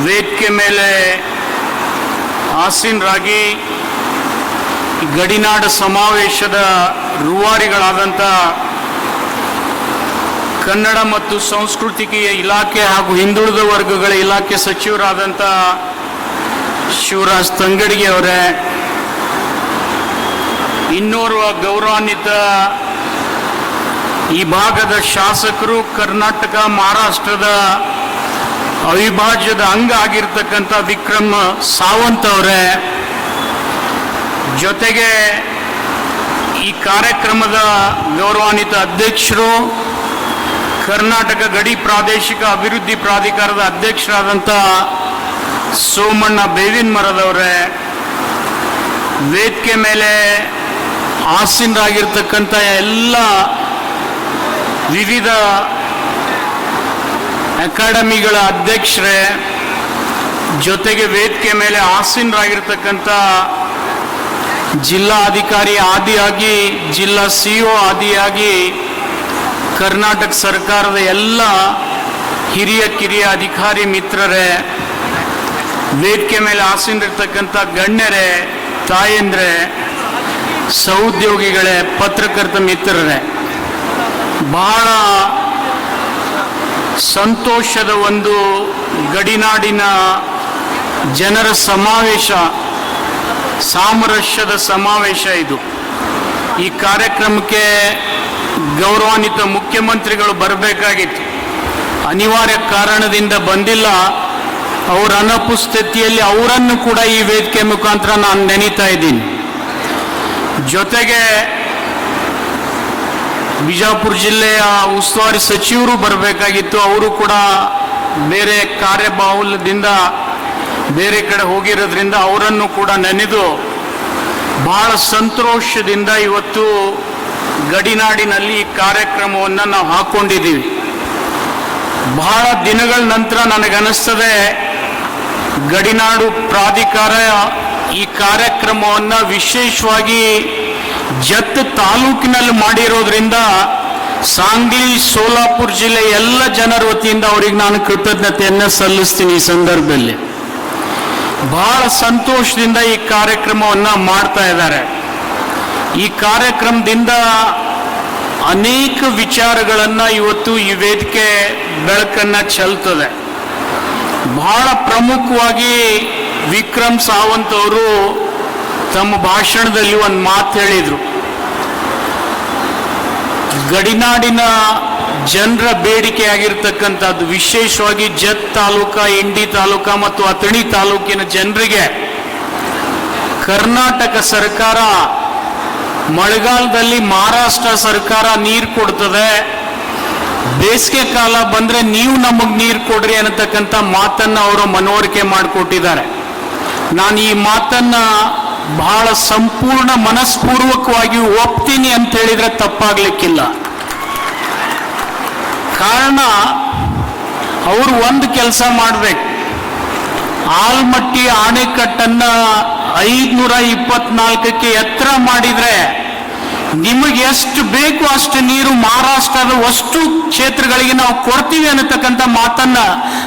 ವೇದಿಕೆ ಮೇಲೆ ಆಸೀನರಾಗಿ ಗಡಿನಾಡ ಸಮಾವೇಶದ ರೂವಾರಿಗಳಾದಂಥ ಕನ್ನಡ ಮತ್ತು ಸಾಂಸ್ಕೃತಿಕ ಇಲಾಖೆ ಹಾಗೂ ಹಿಂದುಳಿದ ವರ್ಗಗಳ ಇಲಾಖೆ ಸಚಿವರಾದಂಥ ಶಿವರಾಜ್ ತಂಗಡಿಗೆ ಅವರೇ, ಇನ್ನೋರ್ವ ಗೌರವಾನ್ವಿತ ಈ ಭಾಗದ ಶಾಸಕರು ಕರ್ನಾಟಕ, ಮಹಾರಾಷ್ಟ್ರದ ಅವಿಭಾಜ್ಯದ ಅಂಗ ಆಗಿರ್ತಕ್ಕಂಥ ವಿಕ್ರಮ್ ಸಾವಂತ್ ಅವರೇ ಜೊತೆಗೆ ಈ ಕಾರ್ಯಕ್ರಮದ ಗೌರವಾನ್ವಿತ ಅಧ್ಯಕ್ಷರು, ಕರ್ನಾಟಕ ಗಡಿ ಪ್ರಾದೇಶಿಕ ಅಭಿವೃದ್ಧಿ ಪ್ರಾಧಿಕಾರದ ಅಧ್ಯಕ್ಷರಾದಂಥ ಸೋಮಣ್ಣ ಬೇವಿನ ಮರದವರೇ ವೇದಿಕೆ ಮೇಲೆ ಆಸೀನರಾಗಿರ್ತಕ್ಕಂಥ ಎಲ್ಲ ವಿವಿಧ ಅಕಾಡೆಮಿಗಳ ಅಧ್ಯಕ್ಷರೇ, ಜೊತೆಗೆ ವೇದಿಕೆ ಮೇಲೆ ಆಸೀನರಾಗಿರ್ತಕ್ಕಂಥ ಜಿಲ್ಲಾ ಅಧಿಕಾರಿ ಆದಿಯಾಗಿ, ಜಿಲ್ಲಾ ಸಿ ಒ ಆದಿಯಾಗಿ ಕರ್ನಾಟಕ ಸರ್ಕಾರದ ಎಲ್ಲ ಹಿರಿಯ ಕಿರಿಯ ಅಧಿಕಾರಿ ಮಿತ್ರರೇ, ವೇದಿಕೆ ಮೇಲೆ ಆಸೀನರಿರ್ತಕ್ಕಂಥ ಗಣ್ಯರೇ, ತಾಯಂದ್ರೆ, ಸಹೋದ್ಯೋಗಿಗಳೇ, ಪತ್ರಕರ್ತ ಮಿತ್ರರೇ, ಬಹಳ ಸಂತೋಷದ ಒಂದು ಗಡಿನಾಡಿನ ಜನರ ಸಮಾವೇಶ, ಸಾಮರಸ್ಯದ ಸಮಾವೇಶ ಇದು. ಈ ಕಾರ್ಯಕ್ರಮಕ್ಕೆ ಗೌರವಾನ್ವಿತ ಮುಖ್ಯಮಂತ್ರಿಗಳು ಬರಬೇಕಾಗಿತ್ತು. ಅನಿವಾರ್ಯ ಕಾರಣದಿಂದ ಬಂದಿಲ್ಲ. ಅವರ ಅನುಪಸ್ಥಿತಿಯಲ್ಲಿ ಅವರನ್ನು ಕೂಡ ಈ ವೇದಿಕೆ ಮುಖಾಂತರ ನಾನು ನೆನೀತಾ ಇದ್ದೀನಿ. ಜೊತೆಗೆ ಬಿಜಾಪುರ ಜಿಲ್ಲೆಯ ಉಸ್ತುವಾರಿ ಸಚಿವರು ಬರಬೇಕಾಗಿತ್ತು. ಅವರು ಕೂಡ ಬೇರೆ ಕಾರ್ಯಬಾಹುಲ್ಯದಿಂದ ಬೇರೆ ಕಡೆ ಹೋಗಿರೋದ್ರಿಂದ ಅವರನ್ನು ಕೂಡ ನೆನೆದು ಬಹಳ ಸಂತೋಷದಿಂದ ಇವತ್ತು ಗಡಿನಾಡಿನಲ್ಲಿ ಈ ಕಾರ್ಯಕ್ರಮವನ್ನು ನಾವು ಹಾಕ್ಕೊಂಡಿದ್ದೀವಿ ಬಹಳ ದಿನಗಳ ನಂತರ ನನಗನ್ನಿಸ್ತದೆ ಗಡಿನಾಡು ಪ್ರಾಧಿಕಾರ ಈ ಕಾರ್ಯಕ್ರಮವನ್ನು ವಿಶೇಷವಾಗಿ ಜತ್ ತಾಲೂಕಿನಲ್ಲಿ ಮಾಡಿರೋದ್ರಿಂದ ಸಾಂಗ್ಲಿ, ಸೋಲಾಪುರ ಜಿಲ್ಲೆ ಎಲ್ಲ ಜನರ ವತಿಯಿಂದ ಅವರಿಗೆ ನಾನು ಕೃತಜ್ಞತೆಯನ್ನು ಸಲ್ಲಿಸ್ತೀನಿ ಈ ಸಂದರ್ಭದಲ್ಲಿ. ಬಹಳ ಸಂತೋಷದಿಂದ ಈ ಕಾರ್ಯಕ್ರಮವನ್ನು ಮಾಡ್ತಾ ಇದ್ದಾರೆ. ಈ ಕಾರ್ಯಕ್ರಮದಿಂದ ಅನೇಕ ವಿಚಾರಗಳನ್ನು ಇವತ್ತು ಈ ವೇದಿಕೆ ಬೆಳಕನ್ನು ಚೆಲ್ತದೆ. ಬಹಳ ಪ್ರಮುಖವಾಗಿ ವಿಕ್ರಮ್ ಸಾವಂತ್ ಅವರು ತಮ್ಮ ಭಾಷಣದಲ್ಲಿ ಒಂದು ಮಾತು ಹೇಳಿದರು. ಗಡಿನಾಡಿನ ಜನರ ಬೇಡಿಕೆ ಆಗಿರ್ತಕ್ಕಂಥದ್ದು ವಿಶೇಷವಾಗಿ ಜತ್ ತಾಲೂಕ, ಇಂಡಿ ತಾಲೂಕ ಮತ್ತು ಅಥಣಿ ತಾಲೂಕಿನ ಜನರಿಗೆ ಕರ್ನಾಟಕ ಸರ್ಕಾರ ಮಳೆಗಾಲದಲ್ಲಿ ಮಹಾರಾಷ್ಟ್ರ ಸರ್ಕಾರ ನೀರು ಕೊಡ್ತದೆ. ಬೇಸಿಗೆ ಕಾಲ ಬಂದ್ರೆ ನೀವು ನಮಗೆ ನೀರು ಕೊಡ್ರಿ ಅನ್ನತಕ್ಕಂಥ ಮಾತನ್ನು ಅವರು ಮನವರಿಕೆ ಮಾಡಿಕೊಟ್ಟಿದ್ದಾರೆ. ನಾನು ಈ ಮಾತನ್ನ ಬಹಳ ಸಂಪೂರ್ಣ ಮನಸ್ಪೂರ್ವಕವಾಗಿ ಒಪ್ತೀನಿ ಅಂತ ಹೇಳಿದ್ರೆ ತಪ್ಪಾಗ್ಲಿಕ್ಕಿಲ್ಲ. ಕಾರಣ ಅವರು ಒಂದು ಕೆಲಸ ಮಾಡ್ಬೇಕು. ಆಲ್ಮಟ್ಟಿ ಆಣೆಕಟ್ಟನ್ನ ಐದ್ನೂರ ಇಪ್ಪತ್ನಾಲ್ಕಕ್ಕೆ ಎತ್ತರ ಮಾಡಿದ್ರೆ ನಿಮಗೆ ಎಷ್ಟು ಬೇಕು ಅಷ್ಟು ನೀರು ಮಹಾರಾಷ್ಟ್ರದ ಅಷ್ಟು ಕ್ಷೇತ್ರಗಳಿಗೆ ನಾವು ಕೊಡ್ತೀವಿ ಅನ್ನತಕ್ಕಂಥ ಮಾತನ್ನ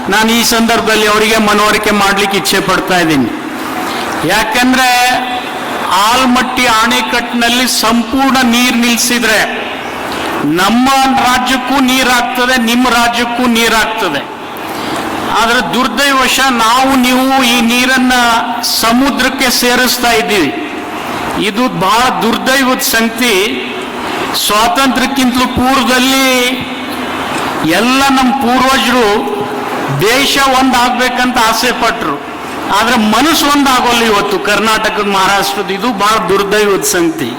ನಾನು ಈ ಸಂದರ್ಭದಲ್ಲಿ ಅವರಿಗೆ ಮನವರಿಕೆ ಮಾಡ್ಲಿಕ್ಕೆ ಇಚ್ಛೆ ಪಡ್ತಾ ಇದ್ದೀನಿ. ಯಾಕಂದ್ರೆ ಆಲ್ಮಟ್ಟಿ ಆಣೆಕಟ್ಟಿನಲ್ಲಿ ಸಂಪೂರ್ಣ ನೀರು ನಿಲ್ಲಿಸಿದ್ರೆ ನಮ್ಮ ರಾಜ್ಯಕ್ಕೂ ನೀರಾಗ್ತದೆ, ನಿಮ್ಮ ರಾಜ್ಯಕ್ಕೂ ನೀರಾಗ್ತದೆ. ಆದರೆ ದುರ್ದೈವಶ ನಾವು, ನೀವು ಈ ನೀರನ್ನ ಸಮುದ್ರಕ್ಕೆ ಸೇರಿಸ್ತಾ ಇದ್ದೀವಿ. ಇದು ಬಹಳ ದುರ್ದೈವದ ಸಂಗತಿ. ಸ್ವಾತಂತ್ರ್ಯಕ್ಕಿಂತಲೂ ಪೂರ್ವದಲ್ಲಿ ಎಲ್ಲ ನಮ್ಮ ಪೂರ್ವಜರು ದೇಶ ಒಂದಾಗಬೇಕಂತ ಆಸೆ ಪಟ್ಟರು ಆದರೆ ಮನಸ್ಸು ಒಂದಾಗೋಲ್ಲ ಇವತ್ತು ಕರ್ನಾಟಕದ ಮಹಾರಾಷ್ಟ್ರದ ಇದು ಭಾಳ ದುರ್ದೈವದ ಸಂಗತಿ.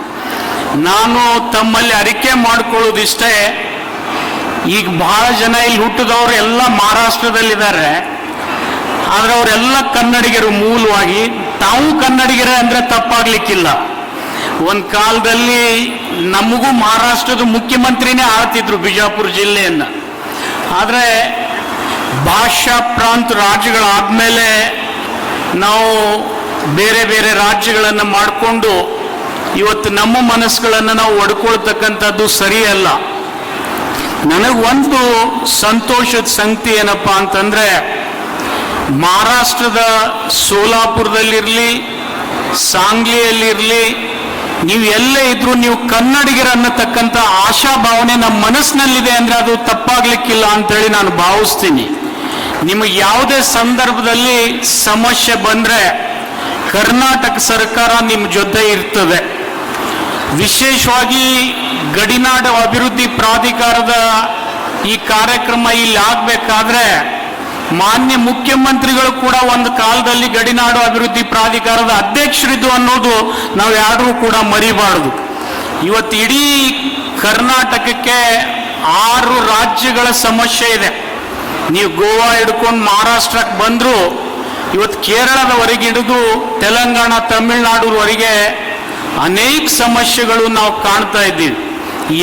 ನಾನು ತಮ್ಮಲ್ಲಿ ಅರಿಕೆ ಮಾಡ್ಕೊಳ್ಳೋದಿಷ್ಟೇ, ಈಗ ಬಹಳ ಜನ ಇಲ್ಲಿ ಹುಟ್ಟಿದವರು ಎಲ್ಲ ಮಹಾರಾಷ್ಟ್ರದಲ್ಲಿದ್ದಾರೆ. ಆದ್ರೆ ಅವರೆಲ್ಲ ಕನ್ನಡಿಗರು ಮೂಲವಾಗಿ. ತಾವು ಕನ್ನಡಿಗರೇ ಅಂದರೆ ತಪ್ಪಾಗ್ಲಿಕ್ಕಿಲ್ಲ. ಒಂದು ಕಾಲದಲ್ಲಿ ನಮಗೂ ಮಹಾರಾಷ್ಟ್ರದ ಮುಖ್ಯಮಂತ್ರಿನೇ ಆಳ್ತಿದ್ರು ಬಿಜಾಪುರ ಜಿಲ್ಲೆಯನ್ನು. ಆದರೆ ಭಾಷಾ ಪ್ರಾಂತ ರಾಜ್ಯಗಳಾದಮೇಲೆ ನಾವು ಬೇರೆ ಬೇರೆ ರಾಜ್ಯಗಳನ್ನು ಮಾಡಿಕೊಂಡು ಇವತ್ತು ನಮ್ಮ ಮನಸ್ಸುಗಳನ್ನು ನಾವು ಒಡ್ಕೊಳ್ತಕ್ಕಂಥದ್ದು ಸರಿಯಲ್ಲ. ನನಗೆ ಒಂದು ಸಂತೋಷದ ಸಂಗತಿ ಏನಪ್ಪ ಅಂತಂದ್ರೆ, ಮಹಾರಾಷ್ಟ್ರದ ಸೋಲಾಪುರದಲ್ಲಿರಲಿ, ಸಾಂಗ್ಲಿಯಲ್ಲಿರಲಿ, ನೀವು ಎಲ್ಲೇ ಇದ್ರೂ ನೀವು ಕನ್ನಡಿಗರ ಅನ್ನತಕ್ಕಂಥ ಆಶಾಭಾವನೆ ನಮ್ಮ ಮನಸ್ಸಿನಲ್ಲಿದೆ ಅಂದ್ರೆ ಅದು ತಪ್ಪಾಗ್ಲಿಕ್ಕಿಲ್ಲ ಅಂತೇಳಿ ನಾನು ಭಾವಿಸ್ತೀನಿ. ನಿಮಗೆ ಯಾವುದೇ ಸಂದರ್ಭದಲ್ಲಿ ಸಮಸ್ಯೆ ಬಂದ್ರೆ ಕರ್ನಾಟಕ ಸರ್ಕಾರ ನಿಮ್ಮ ಜೊತೆ ಇರ್ತದೆ. ವಿಶೇಷವಾಗಿ ಗಡಿನಾಡು ಅಭಿವೃದ್ಧಿ ಪ್ರಾಧಿಕಾರದ ಈ ಕಾರ್ಯಕ್ರಮ ಇಲ್ಲಿ ಆಗಬೇಕಾದ್ರೆ ಮಾನ್ಯ ಮುಖ್ಯಮಂತ್ರಿಗಳು ಕೂಡ ಒಂದು ಕಾಲದಲ್ಲಿ ಗಡಿನಾಡು ಅಭಿವೃದ್ಧಿ ಪ್ರಾಧಿಕಾರದ ಅಧ್ಯಕ್ಷರಿದ್ದು ಅನ್ನೋದು ನಾವು ಯಾರೂ ಕೂಡ ಮರಿಬಾರದು. ಇವತ್ತು ಇಡೀ ಕರ್ನಾಟಕಕ್ಕೆ ಆರು ರಾಜ್ಯಗಳ ಸಮಸ್ಯೆ ಇದೆ. ನೀವು ಗೋವಾ ಹಿಡ್ಕೊಂಡು ಮಹಾರಾಷ್ಟ್ರಕ್ಕೆ ಬಂದರೂ, ಇವತ್ತು ಕೇರಳದವರೆಗೆ ಹಿಡಿದು ತೆಲಂಗಾಣ ತಮಿಳುನಾಡುವರೆಗೆ ಅನೇಕ ಸಮಸ್ಯೆಗಳು ನಾವು ಕಾಣ್ತಾ ಇದ್ದೀವಿ.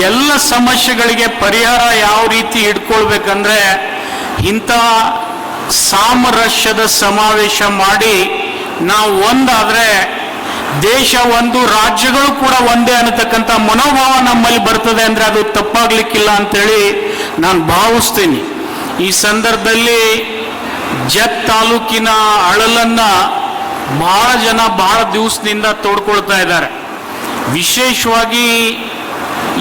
ಎಲ್ಲ ಸಮಸ್ಯೆಗಳಿಗೆ ಪರಿಹಾರ ಯಾವ ರೀತಿ ಇಟ್ಕೊಳ್ಬೇಕಂದ್ರೆ ಇಂಥ ಸಾಮರಸ್ಯದ ಸಮಾವೇಶ ಮಾಡಿ ನಾವು ಒಂದಾದ್ರೆ ದೇಶ ಒಂದು, ರಾಜ್ಯಗಳು ಕೂಡ ಒಂದೇ ಅನ್ನತಕ್ಕಂಥ ಮನೋಭಾವ ನಮ್ಮಲ್ಲಿ ಬರ್ತದೆ ಅಂದ್ರೆ ಅದು ತಪ್ಪಾಗ್ಲಿಕ್ಕಿಲ್ಲ ಅಂತೇಳಿ ನಾನು ಭಾವಿಸ್ತೀನಿ. ಈ ಸಂದರ್ಭದಲ್ಲಿ ಜತ್ ತಾಲೂಕಿನ ಅಳಲನ್ನ ಭಾಳ ಜನ ಬಹಳ ದಿವಸದಿಂದ ತೋಡ್ಕೊಳ್ತಾ ಇದ್ದಾರೆ. ವಿಶೇಷವಾಗಿ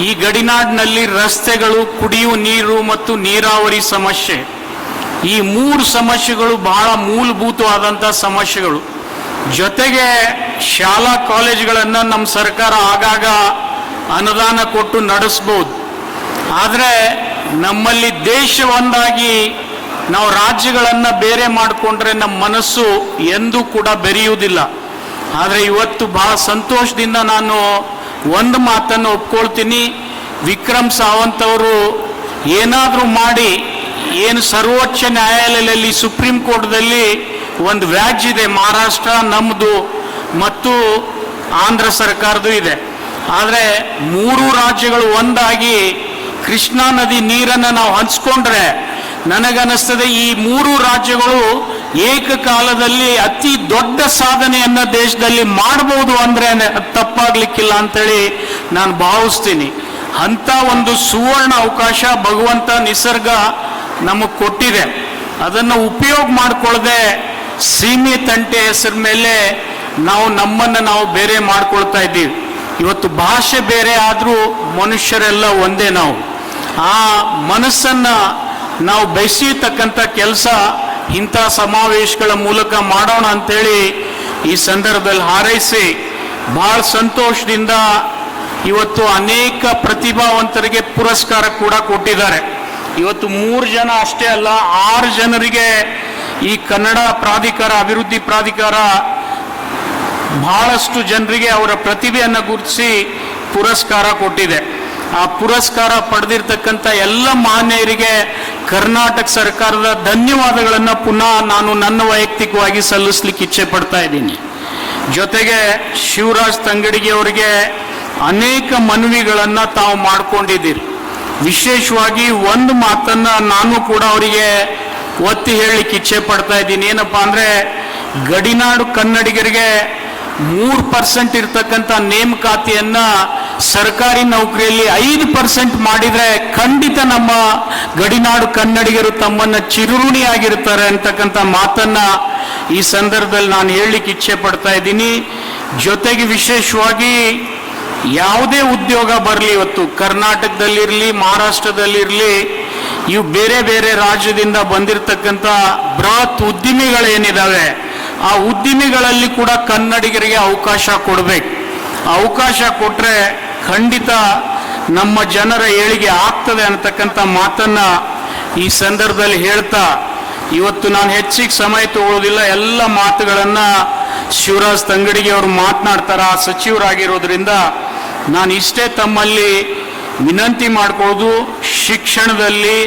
ಈ ಗಡಿನಾಡಿನಲ್ಲಿ ರಸ್ತೆಗಳು ಕುಡಿಯುವ ನೀರು ಮತ್ತು ನೀರಾವರಿ ಸಮಸ್ಯೆ. ಈ ಮೂರು ಸಮಸ್ಯೆಗಳು ಬಹಳ ಮೂಲಭೂತವಾದಂಥ ಸಮಸ್ಯೆಗಳು. ಜೊತೆಗೆ ಶಾಲಾ ಕಾಲೇಜುಗಳನ್ನು ನಮ್ಮ ಸರ್ಕಾರ ಆಗಾಗ ಅನುದಾನ ಕೊಟ್ಟು ನಡೆಸ್ಬೋದು. ಆದರೆ ನಮ್ಮಲ್ಲಿ ದೇಶ ಒಂದಾಗಿ ನಾವು ರಾಜ್ಯಗಳನ್ನು ಬೇರೆ ಮಾಡಿಕೊಂಡ್ರೆ ನಮ್ಮ ಮನಸ್ಸು ಎಂದೂ ಕೂಡ ಬೆರೆಯುವುದಿಲ್ಲ. ಆದರೆ ಇವತ್ತು ಭಾಳ ಸಂತೋಷದಿಂದ ನಾನು ಒಂದು ಮಾತನ್ನು ಒಪ್ಕೊಳ್ತೀನಿ. ವಿಕ್ರಮ್ ಸಾವಂತ್ ಅವರು ಏನಾದರೂ ಮಾಡಿ, ಏನು ಸರ್ವೋಚ್ಚ ನ್ಯಾಯಾಲಯದಲ್ಲಿ, ಸುಪ್ರೀಂ ಕೋರ್ಟ್ದಲ್ಲಿ ಒಂದು ವ್ಯಾಜ್ ಇದೆ, ಮಹಾರಾಷ್ಟ್ರ ನಮ್ಮದು ಮತ್ತು ಆಂಧ್ರ ಸರ್ಕಾರದ್ದು ಇದೆ. ಆದರೆ ಮೂರು ರಾಜ್ಯಗಳು ಒಂದಾಗಿ ಕೃಷ್ಣಾ ನದಿ ನೀರನ್ನು ನಾವು ಹಂಚ್ಕೊಂಡ್ರೆ, ನನಗನ್ನಿಸ್ತದೆ ಈ ಮೂರು ರಾಜ್ಯಗಳು ಏಕಕಾಲದಲ್ಲಿ ಅತಿ ದೊಡ್ಡ ಸಾಧನೆಯನ್ನ ದೇಶದಲ್ಲಿ ಮಾಡಬಹುದು ಅಂದ್ರೆ ಅದ್ ತಪ್ಪಾಗ್ಲಿಕ್ಕಿಲ್ಲ ಅಂತೇಳಿ ನಾನು ಭಾವಿಸ್ತೀನಿ. ಅಂತ ಒಂದು ಸುವರ್ಣ ಅವಕಾಶ ಭಗವಂತ ನಿಸರ್ಗ ನಮಗೆ ಕೊಟ್ಟಿದೆ. ಅದನ್ನು ಉಪಯೋಗ ಮಾಡಿಕೊಳ್ಳದೆ ಸೀಮೆ ತಂಟೆ ಹೆಸರ ಮೇಲೆ ನಾವು ನಮ್ಮನ್ನು ನಾವು ಬೇರೆ ಮಾಡ್ಕೊಳ್ತಾ ಇದ್ದೀವಿ. ಇವತ್ತು ಭಾಷೆ ಬೇರೆ ಆದರೂ ಮನುಷ್ಯರೆಲ್ಲ ಒಂದೇ ನಾವು. ಆ ಮನಸ್ಸನ್ನ ನಾವು ಬೆಸೆಯತಕ್ಕಂಥ ಕೆಲಸ ಇಂಥ ಸಮಾವೇಶಗಳ ಮೂಲಕ ಮಾಡೋಣ ಅಂತೇಳಿ ಈ ಸಂದರ್ಭದಲ್ಲಿ ಹಾರೈಸಿ ಬಹಳ ಸಂತೋಷದಿಂದ ಇವತ್ತು ಅನೇಕ ಪ್ರತಿಭಾವಂತರಿಗೆ ಪುರಸ್ಕಾರ ಕೂಡ ಕೊಟ್ಟಿದ್ದಾರೆ. ಇವತ್ತು ಮೂರು ಜನ ಅಷ್ಟೇ ಅಲ್ಲ, ಆರು ಜನರಿಗೆ ಈ ಕನ್ನಡ ಪ್ರಾಧಿಕಾರ, ಅಭಿವೃದ್ಧಿ ಪ್ರಾಧಿಕಾರ ಬಹಳಷ್ಟು ಜನರಿಗೆ ಅವರ ಪ್ರತಿಭೆಯನ್ನು ಗುರುತಿಸಿ ಪುರಸ್ಕಾರ ಕೊಟ್ಟಿದೆ. ಆ ಪುರಸ್ಕಾರ ಪಡೆದಿರ್ತಕ್ಕಂಥ ಎಲ್ಲ ಮಾನ್ಯರಿಗೆ ಕರ್ನಾಟಕ ಸರ್ಕಾರದ ಧನ್ಯವಾದಗಳನ್ನು ಪುನಃ ನಾನು ನನ್ನ ವೈಯಕ್ತಿಕವಾಗಿ ಸಲ್ಲಿಸ್ಲಿಕ್ಕೆ ಇಚ್ಛೆ ಪಡ್ತಾ ಇದ್ದೀನಿ. ಜೊತೆಗೆ ಶಿವರಾಜ್ ತಂಗಡಿಗೆ ಅವರಿಗೆ ಅನೇಕ ಮನವಿಗಳನ್ನು ತಾವು ಮಾಡ್ಕೊಂಡಿದ್ದೀರಿ. ವಿಶೇಷವಾಗಿ ಒಂದು ಮಾತನ್ನ ನಾನು ಕೂಡ ಅವರಿಗೆ ಒತ್ತಿ ಹೇಳಲಿಕ್ಕೆ ಇಚ್ಛೆ ಪಡ್ತಾ ಇದ್ದೀನಿ. ಏನಪ್ಪಾ ಅಂದ್ರೆ ಗಡಿನಾಡು ಕನ್ನಡಿಗರಿಗೆ ಮೂರು ಪರ್ಸೆಂಟ್ ಇರ್ತಕ್ಕಂಥ ನೇಮಕಾತಿಯನ್ನ ಸರ್ಕಾರಿ ನೌಕರಿಯಲ್ಲಿ ಐದು ಪರ್ಸೆಂಟ್ ಮಾಡಿದ್ರೆ ಖಂಡಿತ ನಮ್ಮ ಗಡಿನಾಡು ಕನ್ನಡಿಗರು ತಮ್ಮನ್ನ ಚಿರುರುಣಿಯಾಗಿರ್ತಾರೆ ಅಂತಕ್ಕಂಥ ಮಾತನ್ನ ಈ ಸಂದರ್ಭದಲ್ಲಿ ನಾನು ಹೇಳಲಿಕ್ಕೆ ಇಚ್ಛೆ ಪಡ್ತಾ ಇದ್ದೀನಿ. ಜೊತೆಗೆ ವಿಶೇಷವಾಗಿ ಯಾವುದೇ ಉದ್ಯೋಗ ಬರಲಿ ಇವತ್ತು, ಕರ್ನಾಟಕದಲ್ಲಿರಲಿ, ಮಹಾರಾಷ್ಟ್ರದಲ್ಲಿರಲಿ, ಇವು ಬೇರೆ ಬೇರೆ ರಾಜ್ಯದಿಂದ ಬಂದಿರತಕ್ಕಂಥ ಬೃಹತ್ ಉದ್ದಿಮೆಗಳೇನಿದ್ದಾವೆ ಆ ಉದ್ದಿಮೆಗಳಲ್ಲಿ ಕೂಡ ಕನ್ನಡಿಗರಿಗೆ ಅವಕಾಶ ಕೊಡಬೇಕು. ಅವಕಾಶ ಕೊಟ್ಟರೆ ಖಂಡಿತ ನಮ್ಮ ಜನರ ಏಳಿಗೆ ಆಗ್ತದೆ ಅನ್ನತಕ್ಕಂಥ ಮಾತನ್ನ ಈ ಸಂದರ್ಭದಲ್ಲಿ ಹೇಳ್ತಾ, ಇವತ್ತು ನಾನು ಹೆಚ್ಚಿಗೆ ಸಮಯ ತಗೊಳ್ಳೋದಿಲ್ಲ ಎಲ್ಲ ಮಾತುಗಳನ್ನ ಶಿವರಾಜ್ ತಂಗಡಿಗೆ ಅವರು ಮಾತನಾಡ್ತಾರೆ, ಆ ಸಚಿವರಾಗಿರೋದ್ರಿಂದ ನಾನು ಇಷ್ಟೇ ತಮ್ಮಲ್ಲಿ ವಿನಂತಿ ಮಾಡ್ಕೊಳ್ಳೋದು ಶಿಕ್ಷಣದಲ್ಲಿ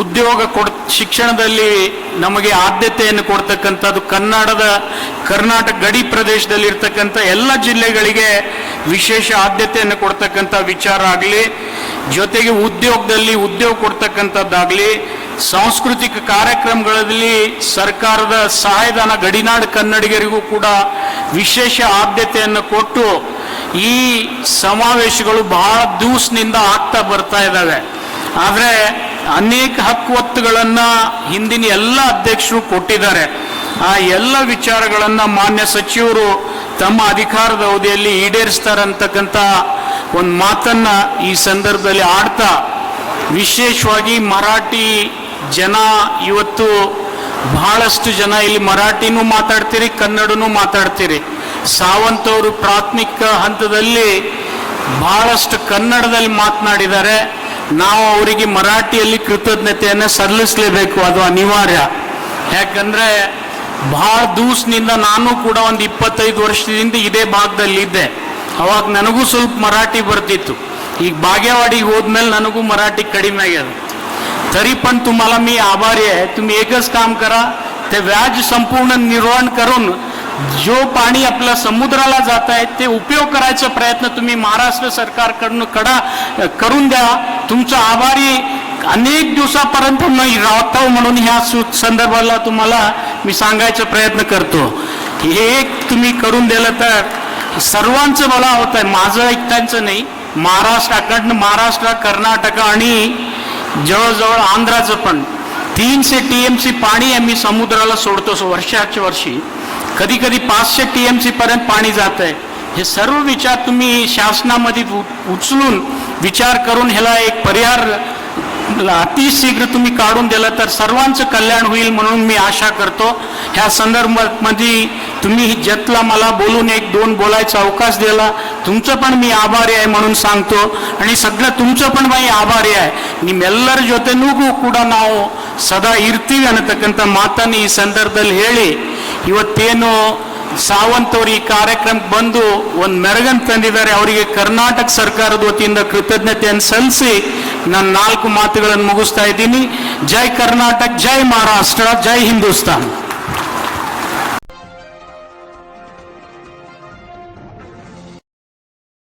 ಉದ್ಯೋಗ ಕೊಡ್, ಶಿಕ್ಷಣದಲ್ಲಿ ನಮಗೆ ಆದ್ಯತೆಯನ್ನು ಕೊಡ್ತಕ್ಕಂಥದ್ದು ಕನ್ನಡದ ಕರ್ನಾಟಕ ಗಡಿ ಪ್ರದೇಶದಲ್ಲಿ ಇರ್ತಕ್ಕಂಥ ಎಲ್ಲ ಜಿಲ್ಲೆಗಳಿಗೆ ವಿಶೇಷ ಆದ್ಯತೆಯನ್ನು ಕೊಡ್ತಕ್ಕಂಥ ವಿಚಾರ ಆಗಲಿ, ಜೊತೆಗೆ ಉದ್ಯೋಗದಲ್ಲಿ ಉದ್ಯೋಗ ಕೊಡ್ತಕ್ಕಂಥದ್ದಾಗಲಿ, ಸಾಂಸ್ಕೃತಿಕ ಕಾರ್ಯಕ್ರಮಗಳಲ್ಲಿ ಸರ್ಕಾರದ ಸಹಾಯಧನ ಗಡಿನಾಡು ಕನ್ನಡಿಗರಿಗೂ ಕೂಡ ವಿಶೇಷ ಆದ್ಯತೆಯನ್ನು ಕೊಟ್ಟು ಈ ಸಮಾವೇಶಗಳು ಬಹಳ ದಿವಸದಿಂದ ಆಗ್ತಾ ಬರ್ತಾ ಇದ್ದಾವೆ. ಆದರೆ ಅನೇಕ ಹಕ್ಕು ಒತ್ತುಗಳನ್ನು ಹಿಂದಿನ ಎಲ್ಲ ಅಧ್ಯಕ್ಷರು ಕೊಟ್ಟಿದ್ದಾರೆ. ಆ ಎಲ್ಲ ವಿಚಾರಗಳನ್ನು ಮಾನ್ಯ ಸಚಿವರು ತಮ್ಮ ಅಧಿಕಾರದ ಅವಧಿಯಲ್ಲಿ ಈಡೇರಿಸ್ತಾರಂತಕ್ಕಂಥ ಒಂದು ಮಾತನ್ನ ಈ ಸಂದರ್ಭದಲ್ಲಿ ಆಡ್ತಾ, ವಿಶೇಷವಾಗಿ ಮರಾಠಿ ಜನ ಇವತ್ತು ಬಹಳಷ್ಟು ಜನ ಇಲ್ಲಿ ಮರಾಠಿನೂ ಮಾತಾಡ್ತೀರಿ, ಕನ್ನಡನೂ ಮಾತಾಡ್ತೀರಿ. ಸಾವಂತ್ ಅವರು ಪ್ರಾಥಮಿಕ ಹಂತದಲ್ಲಿ ಬಹಳಷ್ಟು ಕನ್ನಡದಲ್ಲಿ ಮಾತನಾಡಿದ್ದಾರೆ. ನಾವು ಅವರಿಗೆ ಮರಾಠಿಯಲ್ಲಿ ಕೃತಜ್ಞತೆಯನ್ನು ಸಲ್ಲಿಸಲೇಬೇಕು. ಅದು ಅನಿವಾರ್ಯ. ಯಾಕಂದರೆ ಭಾಳ ದೂಸ್ನಿಂದ ನಾನು ಕೂಡ ಒಂದು ಇಪ್ಪತ್ತೈದು ವರ್ಷದಿಂದ ಇದೇ ಭಾಗದಲ್ಲಿದ್ದೆ ಅವಾಗ ನನಗೂ ಸ್ವಲ್ಪ ಮರಾಠಿ ಬರ್ತಿತ್ತು. ಈಗ ಬಾಗೇವಾಡಿಗೆ ಹೋದ್ಮೇಲೆ ನನಗೂ ಮರಾಠಿ ಕಡಿಮೆ ಆಗ್ಯದ. ತರಿಪನ್ पण तुम्हाला मी आभारी आहे तुम्ही एकच काम करा ते व्याज ಸಂಪೂರ್ಣ जो पाणी आपल्या समुद्राला जात आहे ते उपयोग करायचा प्रयत्न तुम्ही महाराष्ट्र सरकारकडून कडा करून द्या. तुमचं आभारी अनेक दिवसापर्यंत मी राहतो म्हणून ह्या सु- संदर्भाला तुम्हाला मी सांगायचा प्रयत्न करतो. हे एक तुम्ही करून दिलं तर सर्वांचं मला होत आहे माझं एकट्यांचं नाही. महाराष्ट्राकडनं महाराष्ट्र कर्नाटक आणि जवळजवळ आंध्राचं पण. तीनशे टी एम सी पाणी आम्ही समुद्राला सोडतो वर्षाच्या वर्षी. कधी कधी पाचशे टी एम सी पर्यंत पाणी जात आहे हे सर्व विचार तुम्ही शासनामध्ये उ- उचलून विचार करून ह्याला एक परिहार अतिशीघ्र तुम्ही काढून दिलं तर सर्वांचं कल्याण होईल म्हणून मी आशा करतो ह्या संदर्भामध्ये तुम्ही जतला मला बोलून एक दोन बोलायचा अवकाश दिला तुमचं पण मी आभारी आहे म्हणून सांगतो आणि सगळं तुमचं पण मी ಆಭಾರಿ आहे ನಿಮ್ಮೆಲ್ಲರ ಜೊತೆನೂ ಕೂಡ ನಾವು ಸದಾ ಇರ್ತೀವಿ ಅನ್ನತಕ್ಕಂಥ ಮಾತನ್ನು ಈ ಸಂದರ್ಭದಲ್ಲಿ ಹೇಳಿ ಇವತ್ತೇನು ಸಾವಂತ್ ಅವರು ಈ ಕಾರ್ಯಕ್ರಮಕ್ಕೆ ಬಂದು ಒಂದು ಮೆರಗನ್ ತಂದಿದ್ದಾರೆ. ಅವರಿಗೆ ಕರ್ನಾಟಕ ಸರ್ಕಾರದ ವತಿಯಿಂದ ಕೃತಜ್ಞತೆಯನ್ನು ಸಲ್ಲಿಸಿ ನಾನು ನಾಲ್ಕು ಮಾತುಗಳನ್ನು ಮುಗಿಸ್ತಾ ಇದ್ದೀನಿ. ಜೈ ಕರ್ನಾಟಕ, ಜೈ ಮಹಾರಾಷ್ಟ್ರ, ಜೈ ಹಿಂದೂಸ್ತಾನ್.